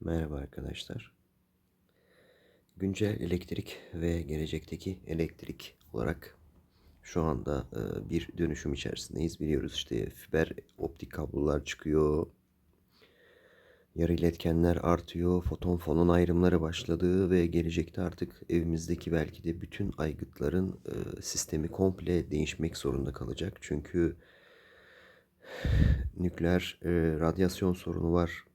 Merhaba arkadaşlar. Güncel elektrik ve gelecekteki elektrik olarak şu anda e, bir dönüşüm içerisindeyiz. Biliyoruz işte fiber optik kablolar çıkıyor. Yarı iletkenler artıyor. Foton fonon ayrımları başladı ve gelecekte artık evimizdeki belki de bütün aygıtların e, sistemi komple değişmek zorunda kalacak. Çünkü nükleer e, radyasyon sorunu var.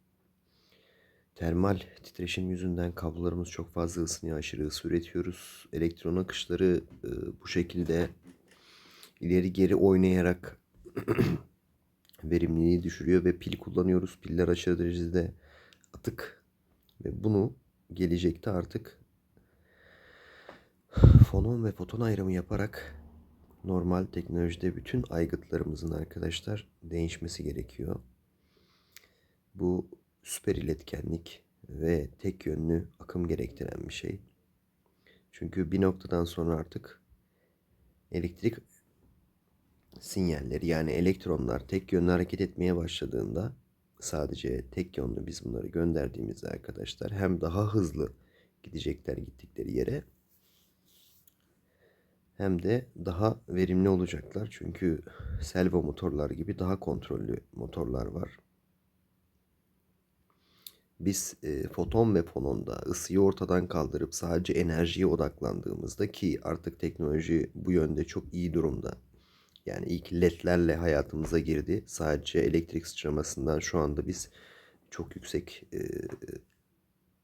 Termal titreşim yüzünden kablolarımız çok fazla ısınıyor, aşırı ısı üretiyoruz. Elektron akışları e, bu şekilde ileri geri oynayarak verimliliği düşürüyor ve pil kullanıyoruz. Piller aşırı derecede atık ve bunu gelecekte artık fonon ve foton ayrımı yaparak normal teknolojide bütün aygıtlarımızın arkadaşlar değişmesi gerekiyor. Bu süper iletkenlik ve tek yönlü akım gerektiren bir şey. Çünkü bir noktadan sonra artık elektrik sinyalleri yani elektronlar tek yönlü hareket etmeye başladığında sadece tek yönlü biz bunları gönderdiğimizde arkadaşlar hem daha hızlı gidecekler gittikleri yere hem de daha verimli olacaklar. Çünkü servo motorlar gibi daha kontrollü motorlar var. Biz e, foton ve fononda ısıyı ortadan kaldırıp sadece enerjiye odaklandığımızda ki artık teknoloji bu yönde çok iyi durumda. Yani ilk ledlerle hayatımıza girdi. Sadece elektrik sıçramasından şu anda biz çok yüksek e,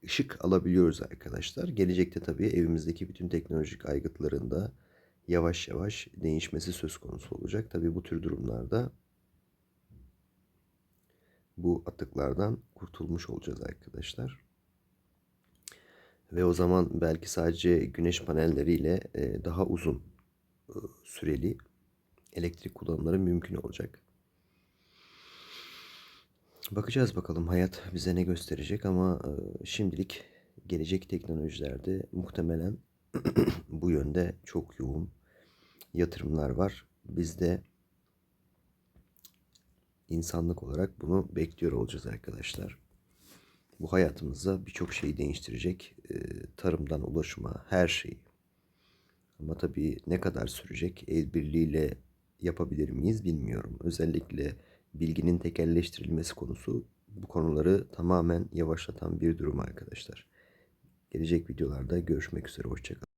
ışık alabiliyoruz arkadaşlar. Gelecekte tabii evimizdeki bütün teknolojik aygıtlarında yavaş yavaş değişmesi söz konusu olacak. Tabii bu tür durumlarda bu atıklardan kurtulmuş olacağız arkadaşlar. Ve o zaman belki sadece güneş panelleriyle e, daha uzun e, süreli elektrik kullanımları mümkün olacak. Bakacağız bakalım hayat bize ne gösterecek ama e, şimdilik gelecek teknolojilerde muhtemelen bu yönde çok yoğun yatırımlar var. Biz de insanlık olarak bunu bekliyor olacağız arkadaşlar. Bu hayatımızda birçok şeyi değiştirecek. E, tarımdan ulaşıma her şeyi. Ama tabii ne kadar sürecek el birliğiyle yapabilir miyiz bilmiyorum. Özellikle bilginin tekelleştirilmesi konusu bu konuları tamamen yavaşlatan bir durum arkadaşlar. Gelecek videolarda görüşmek üzere. Hoşçakalın.